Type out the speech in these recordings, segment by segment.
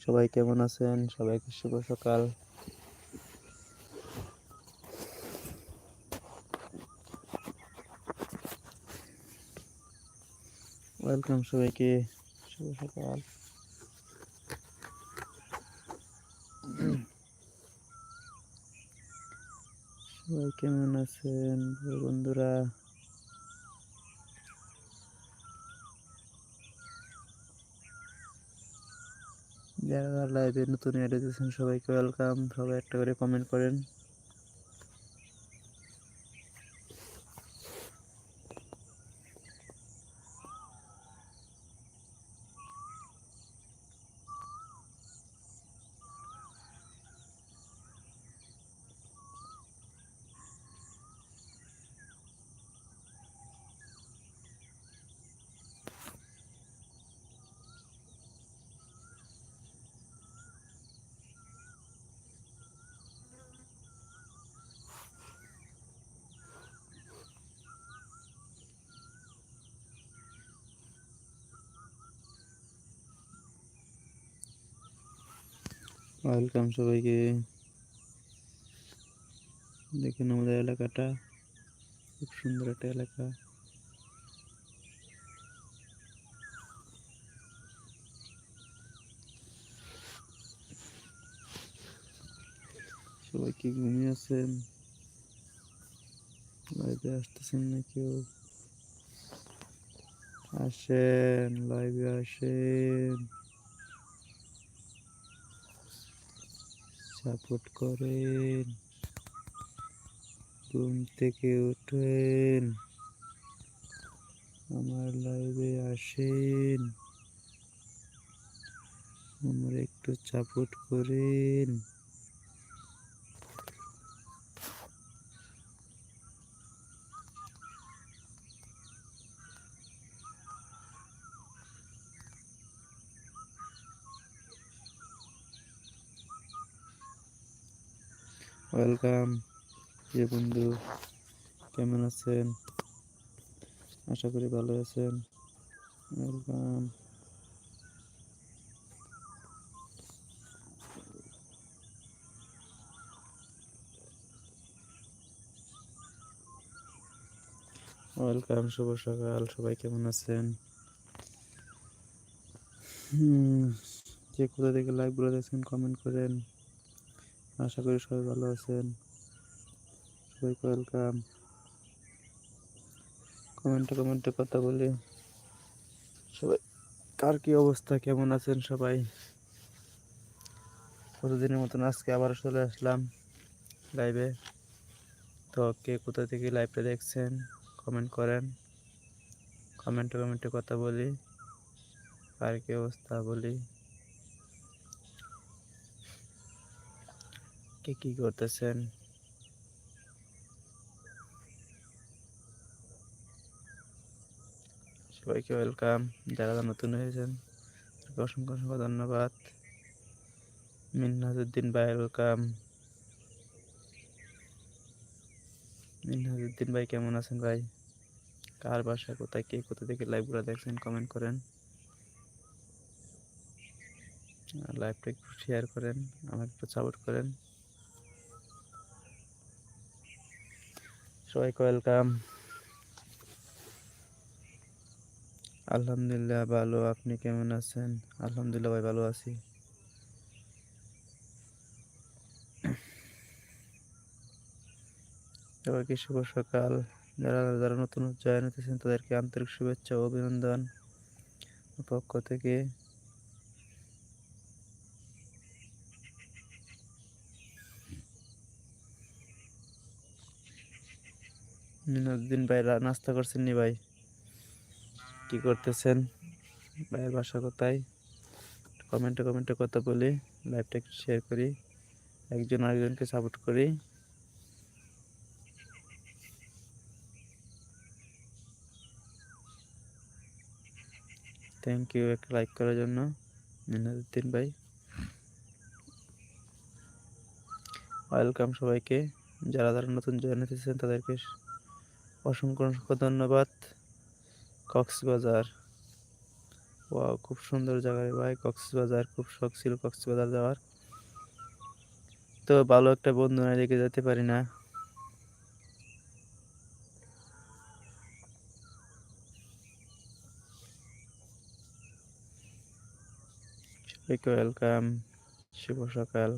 সবাই কেমন আছেন? সবাইকে শুভ সকাল। ওয়েলকাম সবাইকে। শুভ সকাল। সবাই কেমন আছেন? বন্ধুরা যারা লাইভে নতুন এডুকেশন সবাইকে ওয়েলকাম সবাই একটা করে কমেন্ট করেন। ওয়েলকাম সবাইকে। দেখুন আমাদের এলাকাটা। খুব সুন্দর একটা এলাকা। সবাই কি ঘুমিয়ে আছেন? লাইভে আসতেছেন না কেউ? আসেন, লাইভে আসেন। সাপোর্ট করেন। ঘুম থেকে উঠেন। আমার লাইভে আসেন। আমার একটু সাপোর্ট করেন। ওয়েলকাম যে বন্ধু, কেমন আছেন? আশা করি ভালো আছেন। ওয়েলকাম ওয়েলকাম শুভ সকাল। সবাই কেমন আছেন? যে কোথা থেকে লাইভগুলো দেখছেন কমেন্ট করেন। আশা করি সবাই ভালো আছেন। সবাইকে ওয়েলকাম কমেন্টে কমেন্টে কথা বলি। সবাই, কার কি অবস্থা, কেমন আছেন সবাই? প্রতিদিনের মতন আজকে আবার চলে আসলাম লাইভে তো কে কোথা থেকে লাইভটা দেখছেন কমেন্ট করেন। কমেন্টে কমেন্টে কথা বলি। আর কি অবস্থা বলি। কে কি করতেছেন? সবাইকে ওয়েলকাম। যারা নতুন হয়েছেন অসংখ্য অসংখ্য ধন্যবাদ। মিনহাজুদ্দিন ভাই, ওয়েলকাম। মিনহাজুদ্দিন ভাই, কেমন আছেন ভাই? কার বাসা, কোথায়, কে, কোথা থেকে লাইভগুলো দেখছেন কমেন্ট করেন। লাইভটা একটু শেয়ার করেন, আমাকে একটু সাপোর্ট করেন। সবাইকে ওয়েলকাম আলহামদুলিল্লাহ, ভালো। আপনি কেমন আছেন? আলহামদুলিল্লাহ ভাই, ভালো আছি। সবাইকে শুভ সকাল। যারা যারা নতুন জয়েন হতেছেন তাদেরকে আন্তরিক শুভেচ্ছা ও অভিনন্দন। পক্ষ থেকে দিন ভাই নাস্তা করছেন নি ভাই? কি করতেছেন? ভাইয়ের বাসা কোথায়? কমেন্টে কমেন্টে কথা বলি লাইভটা একটু শেয়ার করি, একজন আরেকজনকে সাপোর্ট করি। থ্যাংক ইউ একটা লাইক করার জন্য মিনাজুদ্দিন ভাই। ওয়েলকাম সবাইকে, যারা যারা নতুন জয়েন হতেছেন তাদেরকে অসংখ্য অসংখ্য ধন্যবাদ। কক্সবাজার। ও খুব সুন্দর জায়গা ভাই। কক্সবাজার, খুব শখ ছিল কক্সবাজার যাওয়ার। তো ভালো একটা বন্ধু না রেখে যেতে পারি না। ওয়েলকাম শুভ সকাল।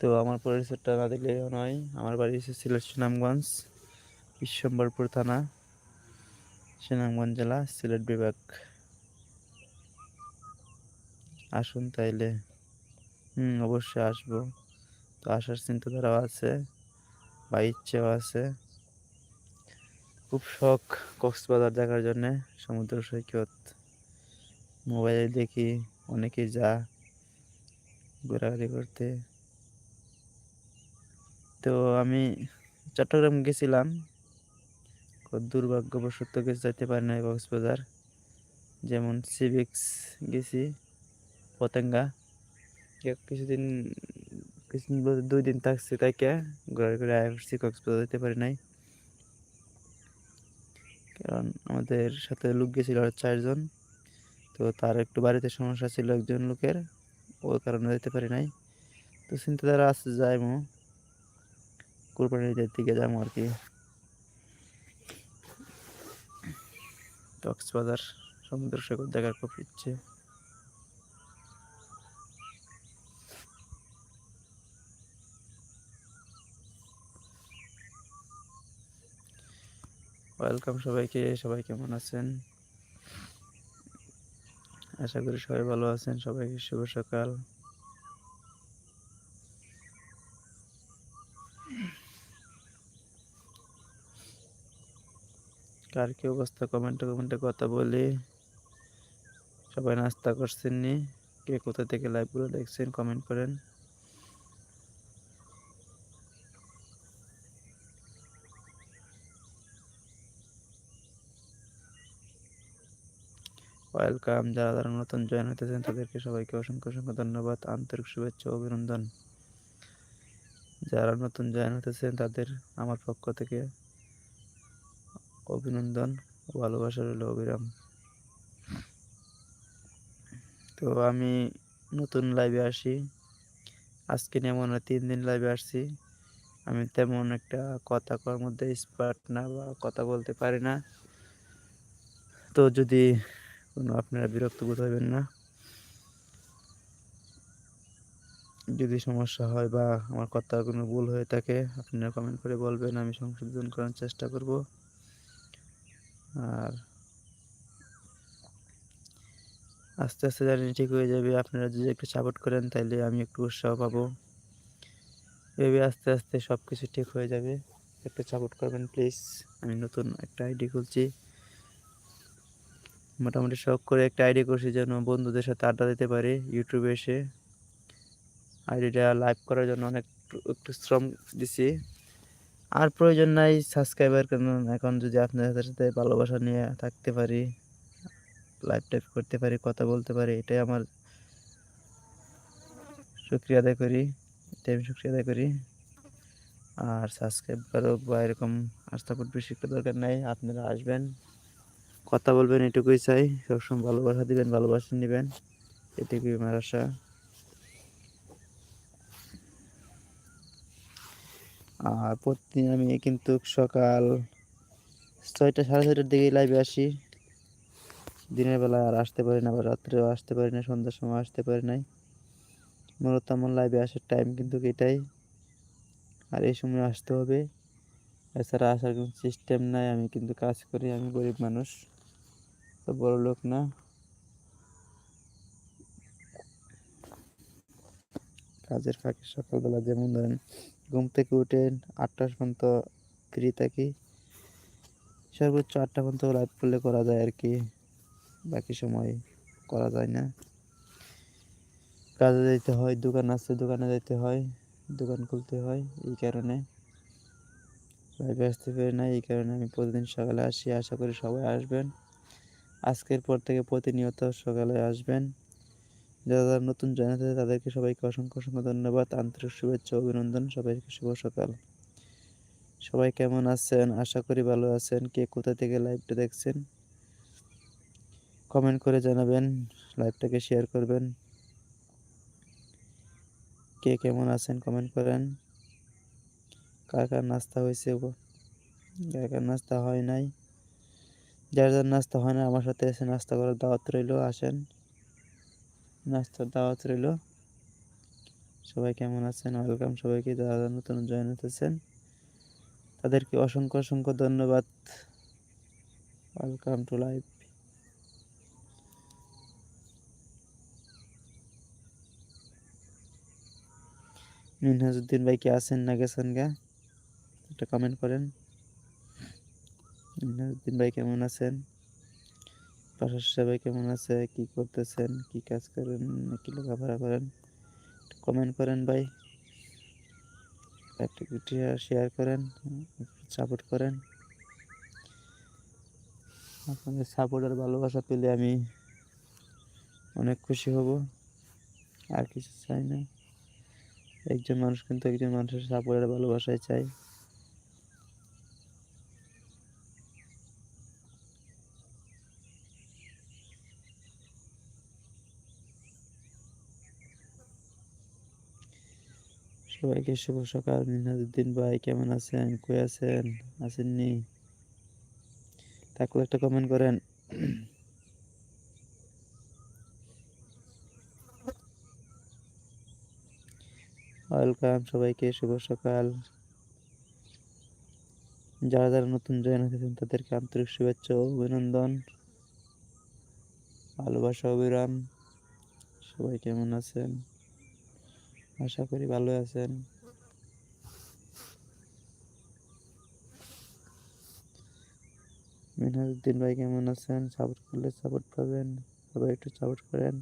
তো আমার পরিচয়টা না দিলে নয়। আমার বাড়ি সিলেট সুনামগঞ্জ, বিশ্বম্বরপুর থানা, সুনামগঞ্জ জেলা, সিলেট বিভাগ। আসুন তাইলে। হুম, অবশ্যই আসব। তো আসার চিন্তাধারাও আছে, বা ইচ্ছেও আছে। খুব শখ কক্সবাজার দেখার জন্যে, সমুদ্র সৈকত। মোবাইলে দেখি অনেকে যা, ঘোরাঘুরি করতে। তো আমি চট্টগ্রাম গেছিলাম। দুর্ভাগ্যবশত কিছু যেতে পারি না কক্সবাজার। যেমন সিভিক্স গেছি, পতেঙ্গা। কিছুদিন কিছুদিন বলতে দুই দিন থাকছি তাইকে। ঘুরে ঘুরে আসছি, কক্সবাজার যেতে পারি নাই। কারণ আমাদের সাথে লোক গেছিল চারজন। তো তার একটু বাড়িতে সমস্যা ছিল একজন লোকের ওই কারণে যেতে পারি নাই। তো চিন্তাধারা আছে, যাইমো। কোরবানি ঈদের দিকে যাব আর কি। কক্সবাজার সমুদ্র সৈকত দেখার খুব ইচ্ছে। ওয়েলকাম সবাইকে, সবাই কেমন আছেন? আশা করি সবাই ভালো আছেন, সবাইকে শুভ সকাল। কার কি অবস্থা? কমেন্টে কমেন্টে কথা বলি। সবাই নাস্তা করছেন নি? কে কোথা থেকে লাইভগুলো দেখছেন কমেন্ট করেন। ওয়েলকাম যারা যারা নতুন জয়েন হতেছেন তাদেরকে সবাইকে অসংখ্য অসংখ্য ধন্যবাদ। আন্তরিক শুভেচ্ছা অভিনন্দন। যারা নতুন জয়েন হতেছেন তাদের আমার পক্ষ থেকে অভিনন্দন ও ভালোবাসা রইল অবিরাম। তো আমি নতুন লাইভে আসি। আজকে নিয়ে মনে হয় তিন দিন লাইভে আসছি। আমি তেমন একটা কথা কর মধ্যে স্পার্ট না বা কথা বলতে পারি না। তো যদি কোনো আপনারা বিরক্ত বোধ হবেন না, যদি সমস্যা হয় বা আমার কথা কোনো ভুল হয়ে থাকে, আপনারা কমেন্ট করে বলবেন, আমি সংশোধন করার চেষ্টা করব। আর আস্তে আস্তে জানি ঠিক হয়ে যাবে। আপনারা যদি একটু সাপোর্ট করেন তাহলে আমি একটু উৎসাহ পাবো। এভাবে আস্তে আস্তে সব কিছু ঠিক হয়ে যাবে। একটু সাপোর্ট করবেন প্লিজ আমি নতুন একটা আইডি খুলছি। মোটামুটি শখ করে একটা আইডি করছি যেন বন্ধুদের সাথে আড্ডা দিতে পারি ইউটিউবে এসে। আইডিটা লাইভ করার জন্য অনেক একটু শ্রম দিছি। আর প্রয়োজন নাই সাবস্ক্রাইবার কারণ এখন যদি আপনাদের সাথে ভালোবাসা নিয়ে থাকতে পারি লাইভ টাইপ করতে পারি, কথা বলতে পারি, এটাই আমার শুক্রিয়া আদায় করি, এটাই আমি শুক্রিয়া আদায় করি। আর সাবস্ক্রাইব করুক বা এরকম সাপোর্ট বেশি দরকার নাই, আপনারা আসবেন, কথা বলবেন, এটুকুই চাই। সবসময় ভালোবাসা দিবেন, ভালোবাসা নেবেন, এটুকুই আমার আশা। আর প্রতিদিন আমি কিন্তু সকাল ছয়টা, সাড়ে ছয়টার দিকে লাইভে আসি। দিনের বেলা আর আসতে পারি না বা রাত্রেও আসতে পারি না, সন্ধ্যার সময় আসতে পারি নাই। মূলত আমার লাইভে আসার টাইম কিন্তু এটাই। আর এই সময় আসতে হবে। এছাড়া আসার কোনো সিস্টেম নাই, আমি কিন্তু কাজ করি, আমি গরিব মানুষ। তো বড় লোক না। কাজের ফাঁকে সকালবেলা যেমন ধরেন ঘুম থেকে উঠে আটটা পর্যন্ত ফ্রি থাকি। সর্বোচ্চ আটটা পর্যন্ত লাইভ করলে করা যায় আর কি, বাকি সময় করা যায় না। কাজে যেতে হয়, দোকান আছে, দোকানে যেতে হয়, দোকান খুলতে হয়, এই কারণে। লাইভে আসতে পারি না এই কারণে আমি প্রতিদিন সকালে আসি, আশা করি সবাই আসবেন। আজকের পর থেকে প্রতিনিয়ত সকালে আসবেন। যারা যারা নতুন জানাতে তাদেরকে সবাইকে অসংখ্য অসংখ্য ধন্যবাদ। আন্তরিক শুভেচ্ছা, অভিনন্দন। সবাইকে শুভ সকাল। সবাই কেমন আছেন? আশা করি ভালো আছেন। কে কোথা থেকে লাইভটা দেখছেন? কমেন্ট করে জানাবেন লাইভটাকে শেয়ার করবেন। কে কেমন আছেন? কমেন্ট করেন। কার কার নাস্তা হয়েছে? কার কার নাস্তা হয় নাই? যার যার নাস্তা হয় না আমার সাথে এসে নাস্তা করার দাওয়াত রইল, আসেন। নাস্তার দাওয়াত রইল। সবাই কেমন আছেন? ওয়েলকাম। সবাইকে যারা নতুন জয়েন হতেছেন তাদেরকে অসংখ্য অসংখ্য ধন্যবাদ। Welcome to live. মিনহাজুদ্দিন ভাই কি আছেন না গেছেন গা? একটা কমেন্ট করেন। মিনহাজুদ্দিন ভাই কেমন আছেন? পাশার সবাই কেমন আছে? কি করতেছেন? কি কাজ করেন? কি লেখাপড়া করেন? কমেন্ট করেন ভাই। একটা শেয়ার করেন সাপোর্ট করেন। আপনাদের সাপোর্ট আর ভালোবাসা পেলে আমি অনেক খুশি হব। আর কিছু চাই না। একজন মানুষ কিন্তু একজন মানুষের সাপোর্ট আর ভালোবাসায় চাই। সবাইকে শুভ সকাল। মিনহাজুদ্দিন ভাই, কেমন আছেন? কই আছেন? আসেননি থাকলে একটা কমেন্ট করেন। ওয়েলকাম সবাইকে, শুভ সকাল। যারা যারা নতুন জয়েন হয়েছেন, তাদেরকে আন্তরিক শুভেচ্ছা অভিনন্দন। ভালোবাসা, অবিরাম। সবাই কেমন আছেন? আশা করি ভালো আছেন মিনহাজুদ্দিন ভাই কেমন আছেন? সাপোর্ট করলে সাপোর্ট পাবেন, সবাই একটু সাপোর্ট করেন।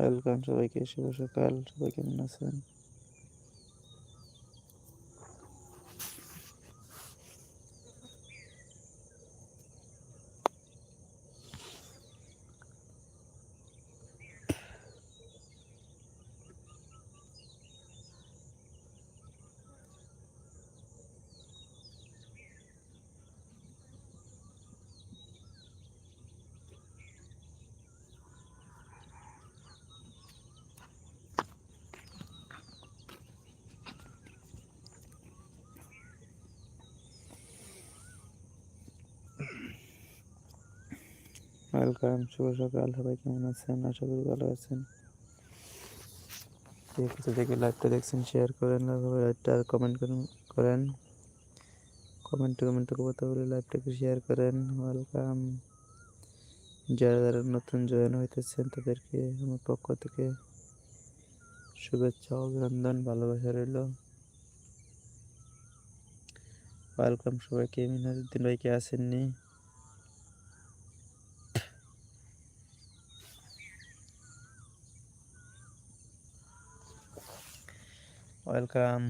ওয়েলকাম সবাইকে শুভ সকাল সবাই কেমন আছেন? ওয়েলকাম শুভ সকাল। সবাই কেমন আছেন? আশা করি ভালো আছেন। থেকে লাইভটা দেখছেন শেয়ার করেন লাইভটা কমেন্ট করেন কমেন্টে কমেন্টে কথা বলে লাইভটাকে শেয়ার করেন। ওয়েলকাম যারা যারা নতুন জয়েন হইতেছেন, তাদেরকে আমার পক্ষ থেকে শুভেচ্ছা অভিনন্দন, ভালোবাসা রইল। ওয়েলকাম সবাইকে। মিনাজুদ্দিন ভাইকে আসেননি ওয়েলকাম